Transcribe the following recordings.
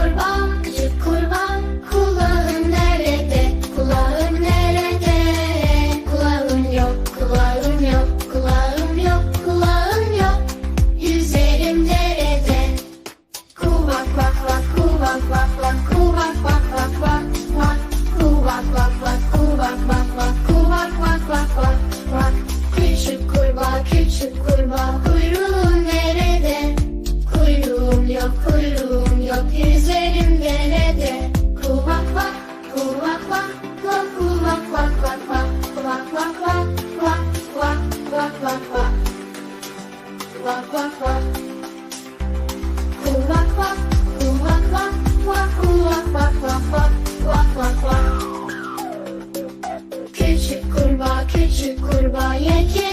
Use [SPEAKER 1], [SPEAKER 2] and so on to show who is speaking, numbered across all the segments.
[SPEAKER 1] kurbağa, küçük kurbağa Kulağın nerede, kulağın nerede Kulağın yok, kulağın yok, kulağın yok, kulağın yok Yüzerim derede Kuvak vak vak kuvak vak vak kuvak vak vak vak vak Kuvak vak vak kuvak vak vak kuvak vak vak vak vak Kulak bak. Kulak bak bak. Kulak bak. Kulak bak. Küçük kurbağa küçük kurbağa yeke.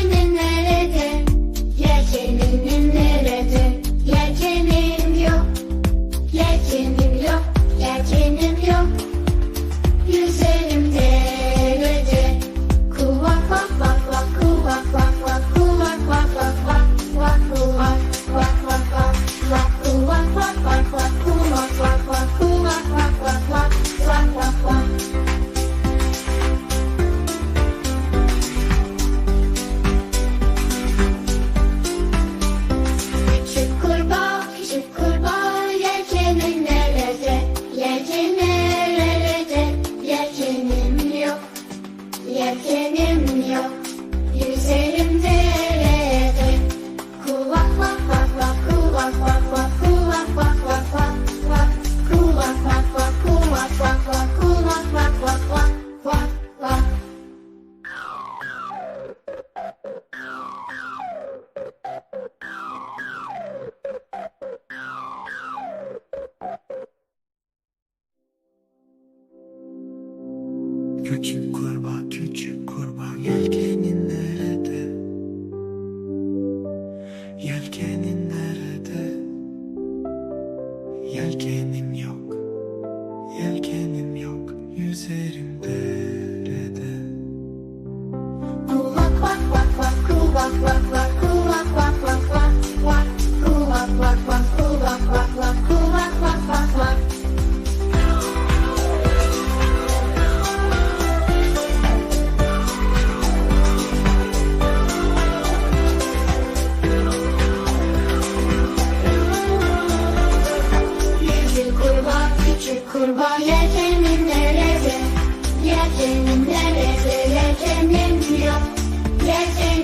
[SPEAKER 1] Şekerim yok. Küçük kurbağa, küçük kurbağa Yelkenin nerede? Yelkenin nerede? Yelkenim yok Yelkenim yok Yüzerim derede vak vak vak, kuvak vak vak, kuvak vak
[SPEAKER 2] Kurban yetemin nerede? Yetemin nerede? Yetemin yok.
[SPEAKER 1] Yetemin